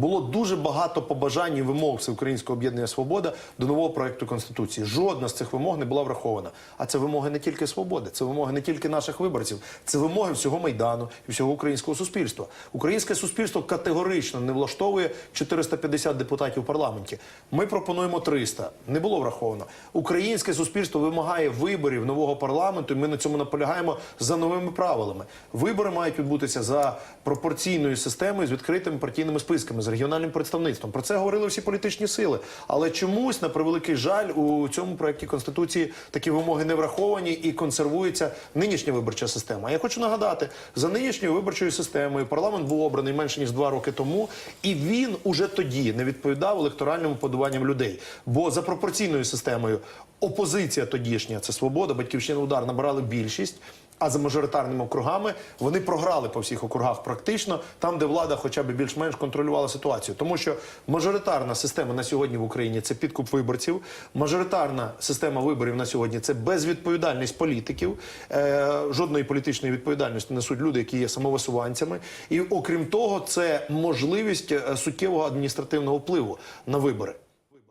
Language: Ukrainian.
було дуже багато побажань і вимог Всеукраїнського об'єднання Свобода до нового проекту конституції. Жодна з цих вимог не була врахована. А це вимоги не тільки свободи, це вимоги не тільки наших виборців, це вимоги всього майдану і всього українського суспільства. Українське суспільство категорично не влаштовує 450 депутатів в парламенті. Ми пропонуємо 300. Не було враховано. Українське суспільство вимагає виборів нового парламенту. і Ми на цьому наполягаємо за новими правилами. Вибори мають відбутися за пропорційною системою з відкритими партійними списками, регіональним представництвом. Про це говорили всі політичні сили. Але чомусь, на превеликий жаль, у цьому проєкті конституції такі вимоги не враховані і консервується нинішня виборча система. Я хочу нагадати, за нинішньою виборчою системою парламент був обраний менше ніж два роки тому, і він уже тоді не відповідав електоральним подуванням людей. Бо за пропорційною системою опозиція тодішня, це свобода, батьківщина удар набирали більшість. А за мажоритарними округами вони програли по всіх округах практично там, де влада хоча б більш-менш контролювала ситуацію. Тому що мажоритарна система на сьогодні в Україні це підкуп виборців. Мажоритарна система виборів на сьогодні це безвідповідальність політиків. Е, жодної політичної відповідальності несуть люди, які є самовисуванцями. І окрім того, це можливість е, суттєвого адміністративного впливу на вибори.